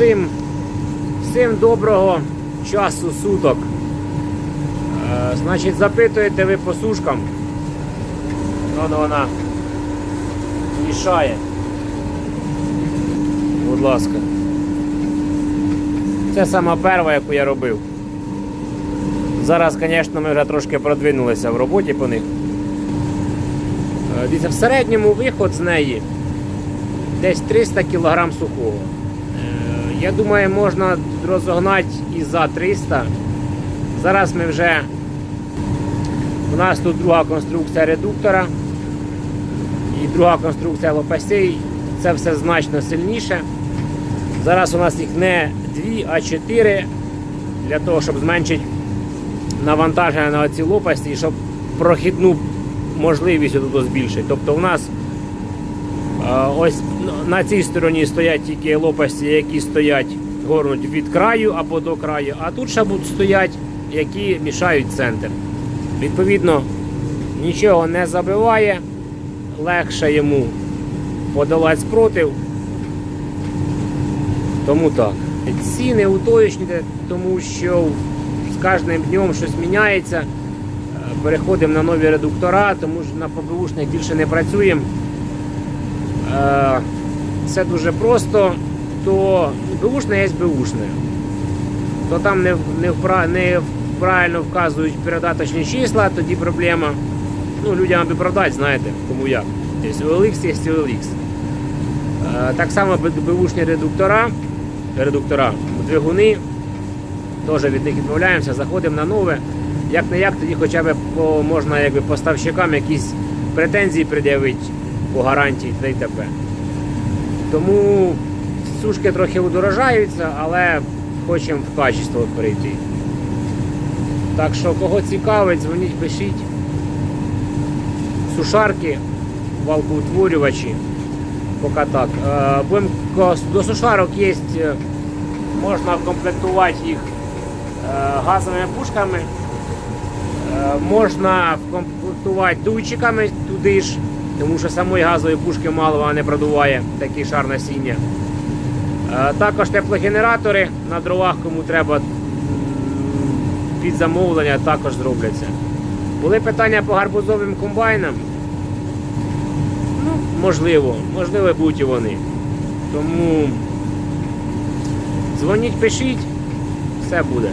Всім, всім доброго часу суток. Е, значить, запитуєте ви по сушкам. Воно вона мішає. Будь ласка. Це сама перша, яку я робив. Зараз, звісно, ми вже трошки продвинулися в роботі по них. Е, Дивіться, в середньому виход з неї десь 300 кг сухого. Я думаю, можна розогнати і за 300. Зараз ми вже. У нас тут друга конструкція редуктора і друга конструкція лопастей. Це все значно сильніше. Зараз у нас їх не 2, а 4 для того, щоб зменшити навантаження на ці лопасті, і щоб прохідну можливість тут збільшити. Тобто у нас ось на цій стороні стоять тільки лопасті, які стоять горнуть від краю або до краю, а тут ще будуть стоять, які мішають центр. Відповідно, нічого не забиває, легше йому подолати спротив. Тому так. Ціни уточнюйте, тому що з кожним днем щось міняється. Переходимо на нові редуктора, тому що на ПБУшних більше не працюємо. Е, Все дуже просто, то БУшне є БУшне. То там не, не, впра- не правильно вказують передаточні числа, тоді проблема. Ну, людям аби продати, знаєте, кому як. Тобто OLX є OLX. Е, Так само бушні редуктора, редуктора, двигуни, теж від них відмовляємося, заходимо на нове. Як не як, тоді хоча б можна якби, поставщикам якісь претензії пред'явити по гарантії та й т.п. Тому сушки трохи удорожаються, але хочемо в качество перейти. Так що, кого цікавить, дзвоніть, пишіть. Сушарки, валкоутворювачі. Поки так. Е, Будем, до сушарок є, е, можна комплектувати їх е, газовими пушками. Можна комплектувати дуйчиками туди ж, тому що самої газової пушки мало вона не продуває такий шар насіння. Е, Також теплогенератори на дровах, кому треба під замовлення, також зробляться. Були питання по гарбузовим комбайнам. Ну, можливо, можливо, будуть і вони. Тому дзвоніть, пишіть, все буде.